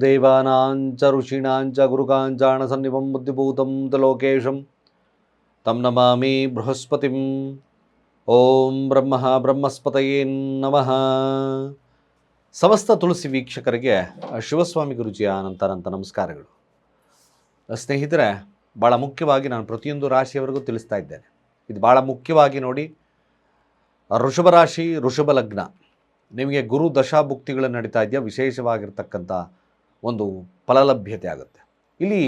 ದೇವಾನಾಂಚ ಋಷೀಣಾಂಚ ಗುರುಕಾಂಚಾಣ ಸನ್ನಿಭಂ ಬುದ್ಧಿಭೂತಂ ತ ಲೋಕೇಶಂ ತಂ ನಮಾಮಿ ಬೃಹಸ್ಪತಿಂ ಓಂ ಬ್ರಹ್ಮ ಬ್ರಹ್ಮಸ್ಪತಯೇ ನಮಃ ಸಮಸ್ತ ತುಳಸಿ ವೀಕ್ಷಕರಿಗೆ ಶಿವಸ್ವಾಮಿ ಗುರುಜಿಯ ಅನಂತರಂತ ನಮಸ್ಕಾರಗಳು ಸ್ನೇಹಿತರೆ ಭಾಳ ಮುಖ್ಯವಾಗಿ ನಾನು ಪ್ರತಿಯೊಂದು ರಾಶಿಯವರೆಗೂ ತಿಳಿಸ್ತಾ ಇದ್ದೇನೆ. ಇದು ಭಾಳ ಮುಖ್ಯವಾಗಿ ನೋಡಿ, ಋಷಭ ರಾಶಿ, ಋಷಭ ಲಗ್ನ. ನಿಮಗೆ ಗುರು ದಶಾಭುಕ್ತಿಗಳು ನಡೀತಾ ಇದೆಯಾ? ವಿಶೇಷವಾಗಿರ್ತಕ್ಕಂಥ ಒಂದು ಫಲಲಭ್ಯತೆ ಆಗುತ್ತೆ. ಇಲ್ಲಿ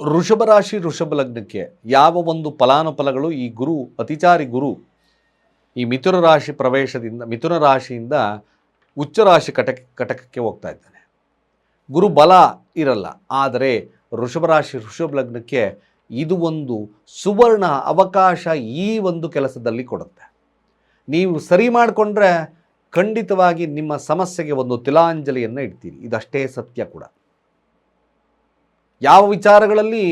ಋಷಭ ರಾಶಿ ಋಷಭ ಲಗ್ನಕ್ಕೆ ಯಾವ ಒಂದು ಫಲಾನುಫಲಗಳು ಈ ಗುರು, ಅತಿಚಾರಿ ಗುರು ಈ ಮಿಥುನ ರಾಶಿ ಪ್ರವೇಶದಿಂದ, ಮಿಥುನ ರಾಶಿಯಿಂದ ಉಚ್ಚ ರಾಶಿ ಕಟಕ, ಕಟಕಕ್ಕೆ ಹೋಗ್ತಾ ಇದ್ದಾನೆ. ಗುರು ಬಲ ಇರಲ್ಲ, ಆದರೆ ಋಷಭ ರಾಶಿ ಋಷಭ ಲಗ್ನಕ್ಕೆ ಇದು ಒಂದು ಸುವರ್ಣ ಅವಕಾಶ ಈ ಒಂದು ಕೆಲಸದಲ್ಲಿ ಕೊಡುತ್ತೆ. ನೀವು ಸರಿ ಮಾಡಿಕೊಂಡ್ರೆ ಖಂಡಿತವಾಗಿ ನಿಮ್ಮ ಸಮಸ್ಯೆಗೆ ಒಂದು ತಿಲಾಂಜಲಿಯನ್ನು ಇಡ್ತೀರಿ. ಇದಷ್ಟೇ ಸತ್ಯ ಕೂಡ. ಯಾವ ವಿಚಾರಗಳಲ್ಲಿ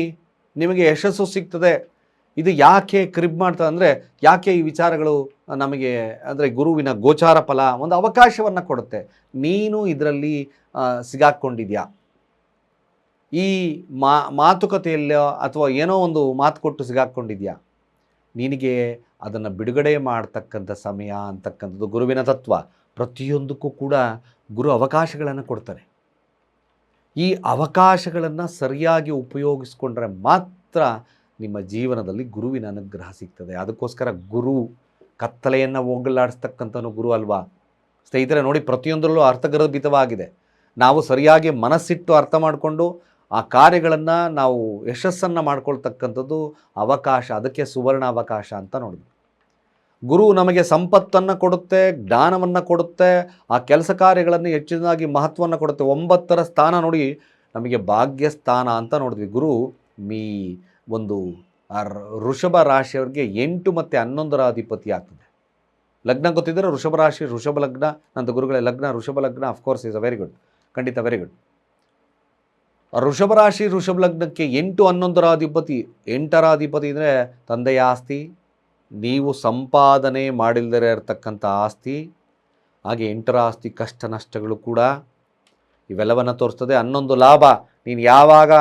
ನಿಮಗೆ ಯಶಸ್ಸು ಸಿಗ್ತದೆ, ಇದು ಯಾಕೆ ಕ್ರಿಬ್ ಮಾಡ್ತದೆ ಅಂದರೆ, ಯಾಕೆ ಈ ವಿಚಾರಗಳು ನಮಗೆ ಅಂದರೆ ಗುರುವಿನ ಗೋಚಾರ ಫಲ ಒಂದು ಅವಕಾಶವನ್ನು ಕೊಡುತ್ತೆ. ನೀನು ಇದರಲ್ಲಿ ಸಿಗಾಕ್ಕೊಂಡಿದ್ಯಾ ಈ ಮಾತುಕತೆಯಲ್ಲೋ ಅಥವಾ ಏನೋ ಒಂದು ಮಾತು ಕೊಟ್ಟು ಸಿಗಾಕ್ಕೊಂಡಿದ್ಯಾ ನಿನಗೆ ಅದನ್ನು ಬಿಡುಗಡೆ ಮಾಡ್ತಕ್ಕಂಥ ಸಮಯ ಅಂತಕ್ಕಂಥದ್ದು ಗುರುವಿನ ತತ್ವ. ಪ್ರತಿಯೊಂದಕ್ಕೂ ಕೂಡ ಗುರು ಅವಕಾಶಗಳನ್ನು ಕೊಡ್ತಾರೆ. ಈ ಅವಕಾಶಗಳನ್ನು ಸರಿಯಾಗಿ ಉಪಯೋಗಿಸ್ಕೊಂಡ್ರೆ ಮಾತ್ರ ನಿಮ್ಮ ಜೀವನದಲ್ಲಿ ಗುರುವಿನ ಅನುಗ್ರಹ ಸಿಗ್ತದೆ. ಅದಕ್ಕೋಸ್ಕರ ಗುರು ಕತ್ತಲೆಯನ್ನು ಹೋಗಲಾಡಿಸ್ತಕ್ಕಂಥನು ಗುರು ಅಲ್ವಾ? ಸ್ನೇಹಿತರೆ ನೋಡಿ ಪ್ರತಿಯೊಂದರಲ್ಲೂ ಅರ್ಥಗರ್ಭಿತವಾಗಿದೆ. ನಾವು ಸರಿಯಾಗಿ ಮನಸ್ಸಿಟ್ಟು ಅರ್ಥ ಮಾಡಿಕೊಂಡು ಆ ಕಾರ್ಯಗಳನ್ನು ನಾವು ಯಶಸ್ಸನ್ನು ಮಾಡ್ಕೊಳ್ತಕ್ಕಂಥದ್ದು ಅವಕಾಶ, ಅದಕ್ಕೆ ಸುವರ್ಣ ಅವಕಾಶ ಅಂತ ನೋಡಿದ್ವಿ. ಗುರು ನಮಗೆ ಸಂಪತ್ತನ್ನು ಕೊಡುತ್ತೆ, ಜ್ಞಾನವನ್ನು ಕೊಡುತ್ತೆ, ಆ ಕೆಲಸ ಕಾರ್ಯಗಳನ್ನು ಹೆಚ್ಚಿನದಾಗಿ ಮಹತ್ವವನ್ನು ಕೊಡುತ್ತೆ. ಒಂಬತ್ತರ ಸ್ಥಾನ ನೋಡಿ ನಮಗೆ ಭಾಗ್ಯ ಸ್ಥಾನ ಅಂತ ನೋಡಿದ್ವಿ. ಗುರು, ಮೀ ಒಂದು ಋಷಭ ರಾಶಿಯವ್ರಿಗೆ ಎಂಟು ಮತ್ತು ಹನ್ನೊಂದರ ಅಧಿಪತಿ ಆಗ್ತದೆ. ಲಗ್ನ ಗೊತ್ತಿದ್ದರೆ ಋಷಭ ರಾಶಿ ಋಷಭ ಲಗ್ನ, ನಂದು ಗುರುಗಳೇ ಲಗ್ನ ಋಷಭ ಲಗ್ನ of course is a very good ಖಂಡಿತ ವೆರಿ ಗುಡ್ ವೃಷಭ ರಾಶಿ ವೃಷಭ ಲಗ್ನಕ್ಕೆ ಎಂಟು ಹನ್ನೊಂದರ ಅಧಿಪತಿ ಎಂಟರ ಅಧಿಪತಿ ಅಂದರೆ ತಂದೆಯ ಆಸ್ತಿ, ನೀವು ಸಂಪಾದನೆ ಮಾಡಿಲ್ದರೆ ಇರತಕ್ಕಂಥ ಆಸ್ತಿ, ಹಾಗೆ ಎಂಟರ ಆಸ್ತಿ ಕಷ್ಟ ನಷ್ಟಗಳು ಕೂಡ ಇವೆಲ್ಲವನ್ನು ತೋರಿಸ್ತದೆ. ಹನ್ನೊಂದು ಲಾಭ, ನೀನು ಯಾವಾಗ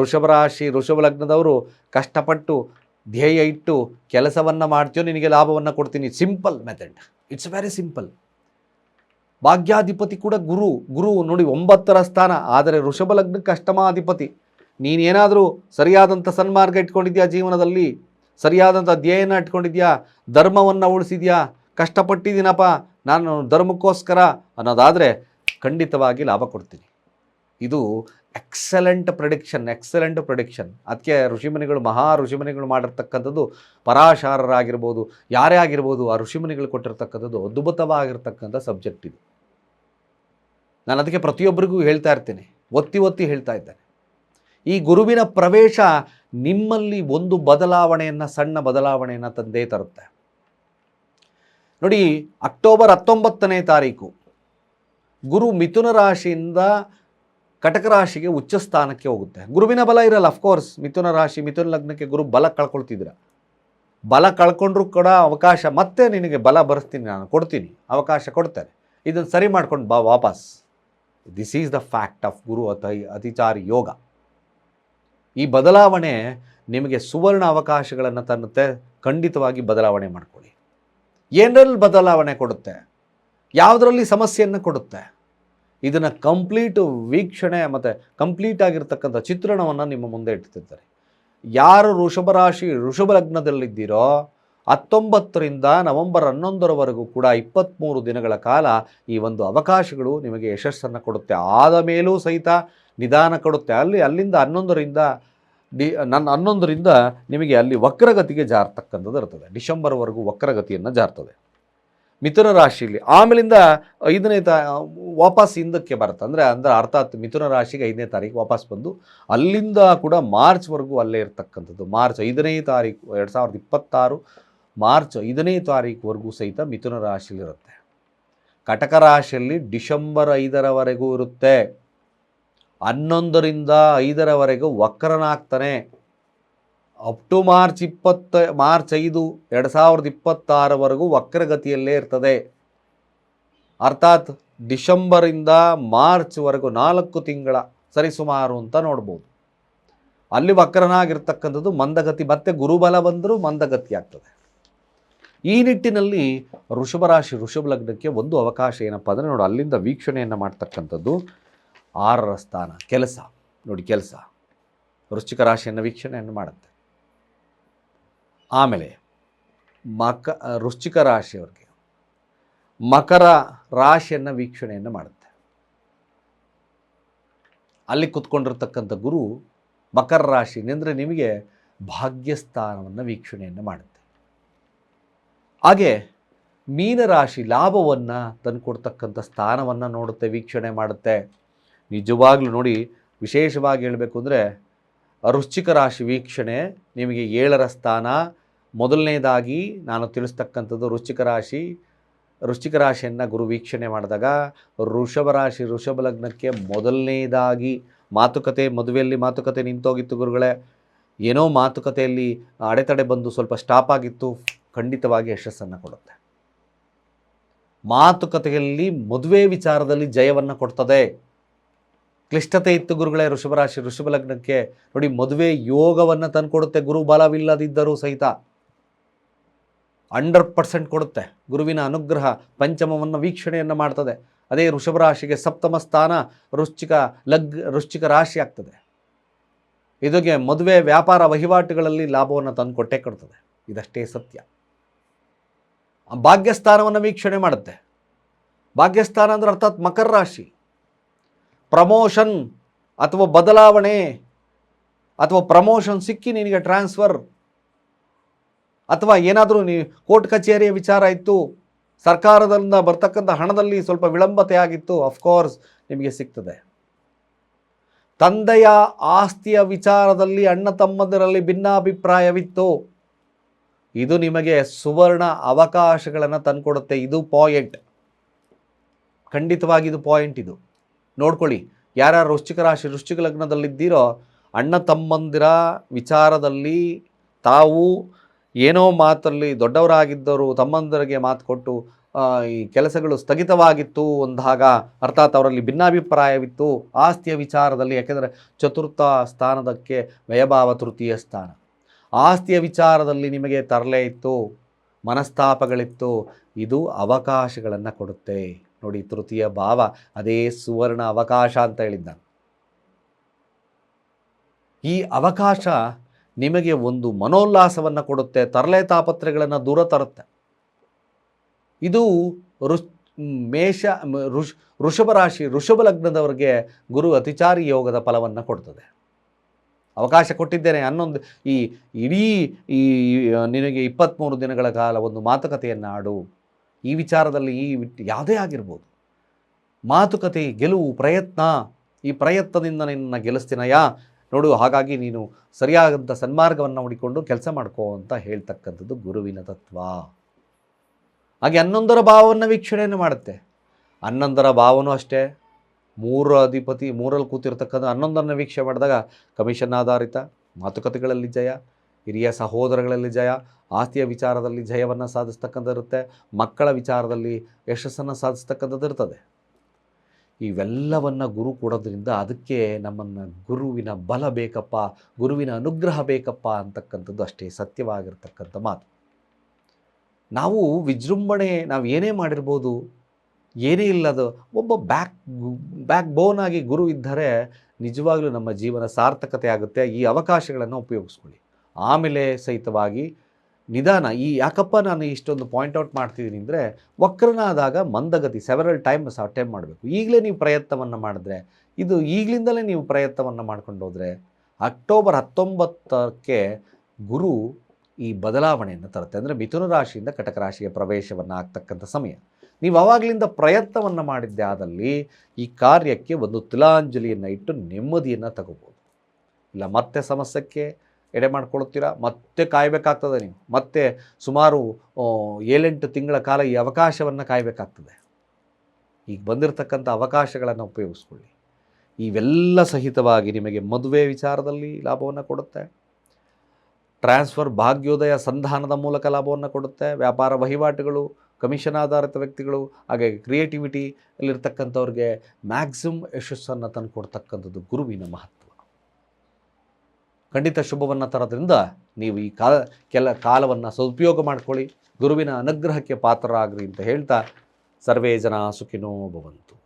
ಋಷಭರಾಶಿ ರಾಶಿ ವೃಷಭ ಲಗ್ನದವರು ಕಷ್ಟಪಟ್ಟು ಧ್ಯೇಯ ಇಟ್ಟು ಕೆಲಸವನ್ನು ಮಾಡ್ತೀಯೋ ನಿನಗೆ ಲಾಭವನ್ನು ಕೊಡ್ತೀನಿ. Simple method it's very simple ಭಾಗ್ಯಾಧಿಪತಿ ಕೂಡ ಗುರು ಗುರು ನೋಡಿ ಒಂಬತ್ತರ ಸ್ಥಾನ, ಆದರೆ ಋಷಭ ಲಗ್ನಕ್ಕೆ ಅಷ್ಟಮಾಧಿಪತಿ. ನೀನೇನಾದರೂ ಸರಿಯಾದಂಥ ಸನ್ಮಾರ್ಗ ಇಟ್ಕೊಂಡಿದ್ಯಾ ಜೀವನದಲ್ಲಿ? ಸರಿಯಾದಂಥ ಧ್ಯೇಯನ ಇಟ್ಕೊಂಡಿದ್ಯಾ? ಧರ್ಮವನ್ನು ಉಳಿಸಿದ್ಯಾ? ಕಷ್ಟಪಟ್ಟಿದ್ದೀನಪ್ಪ, ನಾನು ಧರ್ಮಕ್ಕೋಸ್ಕರ ಅನ್ನೋದಾದರೆ ಖಂಡಿತವಾಗಿ ಲಾಭ ಕೊಡ್ತೀನಿ. ಇದು ಎಕ್ಸಲೆಂಟ್ ಪ್ರೊಡಿಕ್ಷನ್ ಎಕ್ಸಲೆಂಟ್ ಪ್ರೊಡಿಕ್ಷನ್ ಅದಕ್ಕೆ ಋಷಿಮುನಿಗಳು, ಮಹಾ ಋಷಿಮುನಿಗಳು ಮಾಡಿರ್ತಕ್ಕಂಥದ್ದು ಪರಾಶಾರರಾಗಿರ್ಬೋದು, ಯಾರೇ ಆಗಿರ್ಬೋದು, ಆ ಋಷಿಮುನಿಗಳು ಕೊಟ್ಟಿರ್ತಕ್ಕಂಥದ್ದು ಅದ್ಭುತವಾಗಿರ್ತಕ್ಕಂಥ ಸಬ್ಜೆಕ್ಟ್ ಇದು. ನಾನು ಅದಕ್ಕೆ ಪ್ರತಿಯೊಬ್ಬರಿಗೂ ಹೇಳ್ತಾ ಇರ್ತೀನಿ. ಒತ್ತಿ ಒತ್ತಿ ಹೇಳ್ತಾ ಇದ್ದೇನೆ ಈ ಗುರುವಿನ ಪ್ರವೇಶ ನಿಮ್ಮಲ್ಲಿ ಒಂದು ಬದಲಾವಣೆಯನ್ನು, ಸಣ್ಣ ಬದಲಾವಣೆಯನ್ನು ತಂದೇ ತರುತ್ತೆ. ನೋಡಿ, ಅಕ್ಟೋಬರ್ ಹತ್ತೊಂಬತ್ತನೇ ತಾರೀಕು ಗುರು ಮಿಥುನ ರಾಶಿಯಿಂದ ಕಟಕ ರಾಶಿಗೆ ಉಚ್ಚ ಸ್ಥಾನಕ್ಕೆ ಹೋಗುತ್ತೆ. ಗುರುವಿನ ಬಲ ಇರಲ್ಲ ಅಫ್ಕೋರ್ಸ್ ಮಿಥುನ ರಾಶಿ, ಮಿಥುನ ಲಗ್ನಕ್ಕೆ ಗುರು ಬಲ ಕಳ್ಕೊಳ್ತಿದ್ರ. ಬಲ ಕಳ್ಕೊಂಡ್ರೂ ಕೂಡ ಅವಕಾಶ, ಮತ್ತೆ ನಿನಗೆ ಬಲ ಬರೆಸ್ತೀನಿ, ನಾನು ಕೊಡ್ತೀನಿ, ಅವಕಾಶ ಕೊಡ್ತೇನೆ. ಇದನ್ನು ಸರಿ ಮಾಡ್ಕೊಂಡು ಬಾ ವಾಪಸ್. This is the fact of ಗುರು ಅತಿ ಅತಿಚಾರಿ ಯೋಗ ಈ ಬದಲಾವಣೆ ನಿಮಗೆ ಸುವರ್ಣ ಅವಕಾಶಗಳನ್ನು ತನ್ನುತ್ತೆ, ಖಂಡಿತವಾಗಿ ಬದಲಾವಣೆ ಮಾಡ್ಕೊಳ್ಳಿ. ಏನರಲ್ಲಿ ಬದಲಾವಣೆ ಕೊಡುತ್ತೆ? ಯಾವುದರಲ್ಲಿ ಸಮಸ್ಯೆಯನ್ನು ಕೊಡುತ್ತೆ? ಇದನ್ನು ಕಂಪ್ಲೀಟ್ ವೀಕ್ಷಣೆ ಮತ್ತು ಕಂಪ್ಲೀಟ್ ಆಗಿರ್ತಕ್ಕಂಥ ಚಿತ್ರಣವನ್ನು ನಿಮ್ಮ ಮುಂದೆ ಇಟ್ಟಿದ್ದಾರೆ. ಯಾರು ವೃಷಭ ರಾಶಿ ವೃಷಭ ಲಗ್ನದಲ್ಲಿದ್ದೀರೋ ಹತ್ತೊಂಬತ್ತರಿಂದ ನವೆಂಬರ್ ಹನ್ನೊಂದರವರೆಗೂ ಕೂಡ ಇಪ್ಪತ್ತ್ಮೂರು ದಿನಗಳ ಕಾಲ ಈ ಒಂದು ಅವಕಾಶಗಳು ನಿಮಗೆ ಯಶಸ್ಸನ್ನು ಕೊಡುತ್ತೆ. ಆದ ಮೇಲೂ ಸಹಿತ ನಿಧಾನ ಕೊಡುತ್ತೆ. ಅಲ್ಲಿ, ಅಲ್ಲಿಂದ ಹನ್ನೊಂದರಿಂದ ಡಿ, ನನ್ನ ಹನ್ನೊಂದರಿಂದ ನಿಮಗೆ ಅಲ್ಲಿ ವಕ್ರಗತಿಗೆ ಜಾರ್ತಕ್ಕಂಥದ್ದು ಇರ್ತದೆ. ಡಿಸೆಂಬರ್ವರೆಗೂ ವಕ್ರಗತಿಯನ್ನು ಜಾರ್ತದೆ. ಮಿಥುನ ರಾಶಿಯಲ್ಲಿ ಆಮೇಲಿಂದ ಐದನೇ ತಾ, ವಾಪಸ್ ಹಿಂದಕ್ಕೆ ಬರುತ್ತೆ. ಅಂದರೆ ಅಂದರೆ ಅರ್ಥಾತ್ ಮಿಥುನ ರಾಶಿಗೆ ಐದನೇ ತಾರೀಕು ವಾಪಸ್ ಬಂದು ಅಲ್ಲಿಂದ ಕೂಡ ಮಾರ್ಚ್ವರೆಗೂ ಅಲ್ಲೇ ಇರತಕ್ಕಂಥದ್ದು. ಮಾರ್ಚ್ ಐದನೇ ತಾರೀಕು, ಎರಡು ಸಾವಿರದ ಇಪ್ಪತ್ತಾರು ಮಾರ್ಚ್ ಐದನೇ ತಾರೀಕುವರೆಗೂ ಸಹಿತ ಮಿಥುನ ರಾಶಿಯಲ್ಲಿರುತ್ತೆ. ಕಟಕ ರಾಶಿಯಲ್ಲಿ ಡಿಸೆಂಬರ್ ಐದರವರೆಗೂ ಇರುತ್ತೆ. ಹನ್ನೊಂದರಿಂದ ಐದರವರೆಗೂ ವಕ್ರನಾಗ್ತಾನೆ. ಅಪ್ ಟು ಮಾರ್ಚ್ ಇಪ್ಪತ್ತ, ಮಾರ್ಚ್ ಐದು, ಎರಡು ಸಾವಿರದ ಇಪ್ಪತ್ತಾರವರೆಗೂ ವಕ್ರಗತಿಯಲ್ಲೇ ಇರ್ತದೆ. ಅರ್ಥಾತ್ ಡಿಸೆಂಬರಿಂದ ಮಾರ್ಚ್ವರೆಗೂ ನಾಲ್ಕು ತಿಂಗಳ ಸರಿಸುಮಾರು ಅಂತ ನೋಡ್ಬೋದು. ಅಲ್ಲಿ ವಕ್ರನಾಗಿರ್ತಕ್ಕಂಥದ್ದು ಮಂದಗತಿ, ಮತ್ತೆ ಗುರುಬಲ ಬಂದರೂ ಮಂದಗತಿ ಆಗ್ತದೆ ಈ ನಿಟ್ಟಿನಲ್ಲಿ ಋಷಭ ರಾಶಿ ಋಷಭ ಲಗ್ನಕ್ಕೆ ಒಂದು ಅವಕಾಶ ಏನಪ್ಪ ಅಂದರೆ ನೋಡಿ, ಅಲ್ಲಿಂದ ವೀಕ್ಷಣೆಯನ್ನು ಮಾಡ್ತಕ್ಕಂಥದ್ದು ಆರರ ಸ್ಥಾನ, ಕೆಲಸ. ನೋಡಿ, ಕೆಲಸ. ವೃಶ್ಚಿಕ ರಾಶಿಯನ್ನು ವೀಕ್ಷಣೆಯನ್ನು ಮಾಡುತ್ತೆ. ಆಮೇಲೆ ಮಕ, ವೃಶ್ಚಿಕ ರಾಶಿಯವ್ರಿಗೆ ಮಕರ ರಾಶಿಯನ್ನು ವೀಕ್ಷಣೆಯನ್ನು ಮಾಡುತ್ತೆ. ಅಲ್ಲಿ ಕುತ್ಕೊಂಡಿರ್ತಕ್ಕಂಥ ಗುರು ಮಕರ ರಾಶಿ ಅಂದರೆ ನಿಮಗೆ ಭಾಗ್ಯಸ್ಥಾನವನ್ನು ವೀಕ್ಷಣೆಯನ್ನು ಮಾಡುತ್ತೆ. ಹಾಗೆ ಮೀನರಾಶಿ ಲಾಭವನ್ನು ತಂದುಕೊಡ್ತಕ್ಕಂಥ ಸ್ಥಾನವನ್ನು ನೋಡುತ್ತೆ, ವೀಕ್ಷಣೆ ಮಾಡುತ್ತೆ. ನಿಜವಾಗ್ಲೂ ನೋಡಿ ವಿಶೇಷವಾಗಿ ಹೇಳಬೇಕು ಅಂದರೆ ವೃಶ್ಚಿಕ ರಾಶಿ ವೀಕ್ಷಣೆ ನಿಮಗೆ ಏಳರ ಸ್ಥಾನ. ಮೊದಲನೇದಾಗಿ ನಾನು ತಿಳಿಸ್ತಕ್ಕಂಥದ್ದು ವೃಶ್ಚಿಕ ರಾಶಿ, ವೃಶ್ಚಿಕ ರಾಶಿಯನ್ನು ಗುರು ವೀಕ್ಷಣೆ ಮಾಡಿದಾಗ ಋಷಭ ರಾಶಿ ಋಷಭ ಲಗ್ನಕ್ಕೆ ಮೊದಲನೇದಾಗಿ ಮಾತುಕತೆ, ಮದುವೆಯಲ್ಲಿ ಮಾತುಕತೆ ನಿಂತೋಗಿತ್ತು ಗುರುಗಳೇ. ಏನೋ ಮಾತುಕತೆಯಲ್ಲಿ ಅಡೆತಡೆ ಬಂದು ಸ್ವಲ್ಪ ಸ್ಟಾಪ್ ಆಗಿತ್ತು. ಖಂಡಿತವಾಗಿ ಯಶಸ್ಸನ್ನು ಕೊಡುತ್ತೆ. ಮಾತುಕತೆಯಲ್ಲಿ ಮದುವೆ ವಿಚಾರದಲ್ಲಿ ಜಯವನ್ನು ಕೊಡ್ತದೆ. ಕ್ಲಿಷ್ಟತೆ ಇತ್ತು ಗುರುಗಳೇ ವೃಷಭರಾಶಿ ಋಷಭ ಲಗ್ನಕ್ಕೆ. ನೋಡಿ, ಮದುವೆ ಯೋಗವನ್ನು ತಂದುಕೊಡುತ್ತೆ, ಗುರು ಬಲವಿಲ್ಲದಿದ್ದರೂ ಸಹಿತ. ಹಂಡ್ರೆಡ್ ಪರ್ಸೆಂಟ್ ಕೊಡುತ್ತೆ, ಗುರುವಿನ ಅನುಗ್ರಹ, ಪಂಚಮವನ್ನು ವೀಕ್ಷಣೆಯನ್ನು ಮಾಡ್ತದೆ. ಅದೇ ಋಷಭ ರಾಶಿಗೆ ಸಪ್ತಮ ಸ್ಥಾನ ರುಶ್ಚಿಕ ಲಗ್ ರುಶ್ಚಿಕ ರಾಶಿ ಆಗ್ತದೆ. ಇದಕ್ಕೆ ಮದುವೆ ವ್ಯಾಪಾರ ವಹಿವಾಟುಗಳಲ್ಲಿ ಲಾಭವನ್ನು ತಂದುಕೊಟ್ಟೇ ಕೊಡ್ತದೆ. ಇದಷ್ಟೇ ಸತ್ಯ. ಭಾಗ್ಯಸ್ಥಾನವನ್ನು ವೀಕ್ಷಣೆ ಮಾಡುತ್ತೆ. ಭಾಗ್ಯಸ್ಥಾನ ಅಂದರೆ ಅರ್ಥಾತ್ ಮಕರ ರಾಶಿ. ಪ್ರಮೋಷನ್ ಅಥವಾ ಬದಲಾವಣೆ ಅಥವಾ ಪ್ರಮೋಷನ್ ಸಿಕ್ಕಿ ನಿನಗೆ ಟ್ರಾನ್ಸ್ಫರ್. ಅಥವಾ ಏನಾದರೂ ನೀ ಕೋರ್ಟ್ ಕಚೇರಿಯ ವಿಚಾರ ಇತ್ತು ಸರ್ಕಾರದಿಂದ ಬರ್ತಕ್ಕಂಥ ಹಣದಲ್ಲಿ ಸ್ವಲ್ಪ ವಿಳಂಬತೆ ಆಗಿತ್ತು ಅಫ್ಕೋರ್ಸ್ ನಿಮಗೆ ಸಿಗ್ತದೆ. ತಂದೆಯ ಆಸ್ತಿಯ ವಿಚಾರದಲ್ಲಿ ಅಣ್ಣ ತಮ್ಮದರಲ್ಲಿ ಭಿನ್ನಾಭಿಪ್ರಾಯವಿತ್ತು. ಇದು ನಿಮಗೆ ಸುವರ್ಣ ಅವಕಾಶಗಳನ್ನು ತಂದುಕೊಡುತ್ತೆ. ಇದು ಪಾಯಿಂಟ್ ಖಂಡಿತವಾಗಿ ಇದು ಪಾಯಿಂಟ್ ಇದು. ನೋಡ್ಕೊಳ್ಳಿ, ಯಾರ್ಯಾರು ವೃಶ್ಚಿಕ ರಾಶಿ, ವೃಶ್ಚಿಕ ಲಗ್ನದಲ್ಲಿದ್ದೀರೋ, ಅಣ್ಣ ತಮ್ಮಂದಿರ ವಿಚಾರದಲ್ಲಿ ತಾವು ಏನೋ ಮಾತಲ್ಲಿ ದೊಡ್ಡವರಾಗಿದ್ದರು ತಮ್ಮಂದಿರಿಗೆ ಮಾತು ಕೊಟ್ಟು ಈ ಕೆಲಸಗಳು ಸ್ಥಗಿತವಾಗಿತ್ತು ಅಂದಾಗ, ಅರ್ಥಾತ್ ಅವರಲ್ಲಿ ಭಿನ್ನಾಭಿಪ್ರಾಯವಿತ್ತು, ಆಸ್ತಿಯ ವಿಚಾರದಲ್ಲಿ, ಯಾಕೆಂದರೆ ಚತುರ್ಥ ಸ್ಥಾನದಕ್ಕೆ ವ್ಯಯಭಾವ ತೃತೀಯ ಸ್ಥಾನ. ಆಸ್ತಿಯ ವಿಚಾರದಲ್ಲಿ ನಿಮಗೆ ತರಲೆ ಇತ್ತು, ಮನಸ್ತಾಪಗಳಿತ್ತು, ಇದು ಅವಕಾಶಗಳನ್ನು ಕೊಡುತ್ತೆ. ನೋಡಿ, ತೃತೀಯ ಭಾವ, ಅದೇ ಸುವರ್ಣ ಅವಕಾಶ ಅಂತ ಹೇಳಿದ್ದ ಈ ಅವಕಾಶ ನಿಮಗೆ ಒಂದು ಮನೋಲ್ಲಾಸವನ್ನು ಕೊಡುತ್ತೆ, ತರಲೆ ತಾಪತ್ರೆಗಳನ್ನು ದೂರ ತರುತ್ತೆ. ಇದು ಋಷ್, ಮೇಷ, ಋಷ್, ಋಷಭ ರಾಶಿ, ಋಷಭ ಲಗ್ನದವರಿಗೆ ಗುರು ಅತಿಚಾರಿ ಯೋಗದ ಫಲವನ್ನು ಕೊಡ್ತದೆ. ಅವಕಾಶ ಕೊಟ್ಟಿದ್ದೇನೆ ಹನ್ನೊಂದು ಈ ಇಡೀ ಈ, ನಿನಗೆ ಇಪ್ಪತ್ತ್ಮೂರು ದಿನಗಳ ಕಾಲ ಒಂದು ಮಾತುಕತೆಯನ್ನು ಆಡು. ಈ ವಿಚಾರದಲ್ಲಿ ಈ ಯಾವುದೇ ಆಗಿರ್ಬೋದು. ಮಾತುಕತೆ, ಗೆಲುವು, ಪ್ರಯತ್ನ, ಈ ಪ್ರಯತ್ನದಿಂದ ನಿನ್ನ ಗೆಲ್ಲಿಸ್ತೀನಯ್ಯ ನೋಡು, ಹಾಗಾಗಿ ನೀನು ಸರಿಯಾದಂಥ ಸನ್ಮಾರ್ಗವನ್ನು ಹುಡಿಕೊಂಡು ಕೆಲಸ ಮಾಡ್ಕೋ ಅಂತ ಹೇಳ್ತಕ್ಕಂಥದ್ದು ಗುರುವಿನ ತತ್ವ. ಹಾಗೆ ಹನ್ನೊಂದರ ಭಾವವನ್ನು ವೀಕ್ಷಣೆಯನ್ನು ಮಾಡುತ್ತೆ. ಹನ್ನೊಂದರ ಭಾವನೂ ಅಷ್ಟೇ. ಮೂರು ಅಧಿಪತಿ ಮೂರಲ್ಲಿ ಕೂತಿರ್ತಕ್ಕಂಥ ಹನ್ನೊಂದನ್ನು ವೀಕ್ಷೆ ಮಾಡಿದಾಗ ಕಮಿಷನ್ ಆಧಾರಿತ ಮಾತುಕತೆಗಳಲ್ಲಿ ಜಯ, ಹಿರಿಯ ಸಹೋದರಗಳಲ್ಲಿ ಜಯ, ಆಸ್ತಿಯ ವಿಚಾರದಲ್ಲಿ ಜಯವನ್ನು ಸಾಧಿಸ್ತಕ್ಕಂಥದ್ದಿರುತ್ತೆ ಮಕ್ಕಳ ವಿಚಾರದಲ್ಲಿ ಯಶಸ್ಸನ್ನು ಸಾಧಿಸ್ತಕ್ಕಂಥದ್ದು ಇರ್ತದೆ. ಇವೆಲ್ಲವನ್ನು ಗುರು ಕೊಡೋದ್ರಿಂದ ಅದಕ್ಕೆ ನಮ್ಮನ್ನು ಗುರುವಿನ ಬಲ ಬೇಕಪ್ಪ, ಗುರುವಿನ ಅನುಗ್ರಹ ಬೇಕಪ್ಪ ಅಂತಕ್ಕಂಥದ್ದು ಅಷ್ಟೇ ಸತ್ಯವಾಗಿರ್ತಕ್ಕಂಥ ಮಾತು. ನಾವು ವಿಜೃಂಭಣೆ, ನಾವು ಏನೇ ಮಾಡಿರ್ಬೋದು ಏನೇ ಇಲ್ಲದ ಒಬ್ಬ ಬ್ಯಾಕ್ ಬ್ಯಾಕ್ ಬೋನ್ ಆಗಿ ಗುರು ಇದ್ದರೆ ನಿಜವಾಗ್ಲೂ ನಮ್ಮ ಜೀವನ ಸಾರ್ಥಕತೆ ಆಗುತ್ತೆ. ಈ ಅವಕಾಶಗಳನ್ನು ಉಪಯೋಗಿಸ್ಕೊಳ್ಳಿ. ಆಮೇಲೆ ಸಹಿತವಾಗಿ ನಿಧಾನ, ಈ ಯಾಕಪ್ಪ ನಾನು ಇಷ್ಟೊಂದು ಪಾಯಿಂಟ್ ಔಟ್ ಮಾಡ್ತಿದ್ದೀನಿ ಅಂದರೆ ವಕ್ರನಾದಾಗ ಮಂದಗತಿ ಸೆವೆರಲ್ ಟೈಮ್ಸ್ ಅಟೆಂಪ್ ಮಾಡಬೇಕು. ಈಗಲೇ ನೀವು ಪ್ರಯತ್ನವನ್ನು ಮಾಡಿದ್ರೆ, ಇದು ಈಗಲಿಂದಲೇ ನೀವು ಪ್ರಯತ್ನವನ್ನು ಮಾಡ್ಕೊಂಡು ಹೋದರೆ ಅಕ್ಟೋಬರ್ ಹತ್ತೊಂಬತ್ತಕ್ಕೆ ಗುರು ಈ ಬದಲಾವಣೆಯನ್ನು ತರುತ್ತೆ. ಅಂದರೆ ಮಿಥುನ ರಾಶಿಯಿಂದ ಕಟಕ ರಾಶಿಗೆ ಪ್ರವೇಶವನ್ನು ಆಗ್ತಕ್ಕಂಥ ಸಮಯ. ನೀವು ಅವಾಗಲಿಂದ ಪ್ರಯತ್ನವನ್ನು ಮಾಡಿದ್ದೆ ಆದಲ್ಲಿ ಈ ಕಾರ್ಯಕ್ಕೆ ಒಂದು ತಿಲಾಂಜಲಿಯನ್ನು ಇಟ್ಟು ನೆಮ್ಮದಿಯನ್ನು ತಗೋಬೋದು. ಇಲ್ಲ, ಮತ್ತೆ ಸಮಸ್ಯೆಗೆ ಎಡೆ ಮಾಡ್ಕೊಳ್ತೀರಾ? ಮತ್ತೆ ಕಾಯಬೇಕಾಗ್ತದೆ ನೀವು. ಮತ್ತೆ ಸುಮಾರು ಏಳೆಂಟು ತಿಂಗಳ ಕಾಲ ಈ ಅವಕಾಶವನ್ನು ಕಾಯಬೇಕಾಗ್ತದೆ. ಈಗ ಬಂದಿರತಕ್ಕಂಥ ಅವಕಾಶಗಳನ್ನು ಉಪಯೋಗಿಸ್ಕೊಳ್ಳಿ. ಇವೆಲ್ಲ ಸಹಿತವಾಗಿ ನಿಮಗೆ ಮದುವೆ ವಿಚಾರದಲ್ಲಿ ಲಾಭವನ್ನು ಕೊಡುತ್ತೆ. ಟ್ರಾನ್ಸ್ಫರ್ ಭಾಗ್ಯೋದಯ ಸಂಧಾನದ ಮೂಲಕ ಲಾಭವನ್ನು ಕೊಡುತ್ತೆ. ವ್ಯಾಪಾರ ವಹಿವಾಟುಗಳು ಕಮಿಷನ್ ಆಧಾರಿತ ವ್ಯಕ್ತಿಗಳು, ಹಾಗೆ ಕ್ರಿಯೇಟಿವಿಟಿ ಅಲ್ಲಿರ್ತಕ್ಕಂಥವ್ರಿಗೆ ಮ್ಯಾಕ್ಸಿಮಮ್ ಯಶಸ್ಸನ್ನು ತಂದುಕೊಡ್ತಕ್ಕಂಥದ್ದು ಗುರುವಿನ ಮಹತ್ವ. ಖಂಡಿತ ಶುಭವನ್ನು ತರೋದ್ರಿಂದ ನೀವು ಈ ಕಾಲ, ಕೆಲ ಕಾಲವನ್ನು ಸದುಪಯೋಗ ಮಾಡ್ಕೊಳ್ಳಿ. ಗುರುವಿನ ಅನುಗ್ರಹಕ್ಕೆ ಪಾತ್ರರಾಗ್ರಿ ಅಂತ ಹೇಳ್ತಾ, ಸರ್ವೇ ಜನ ಸುಖಿನೋ ಭವಂತು.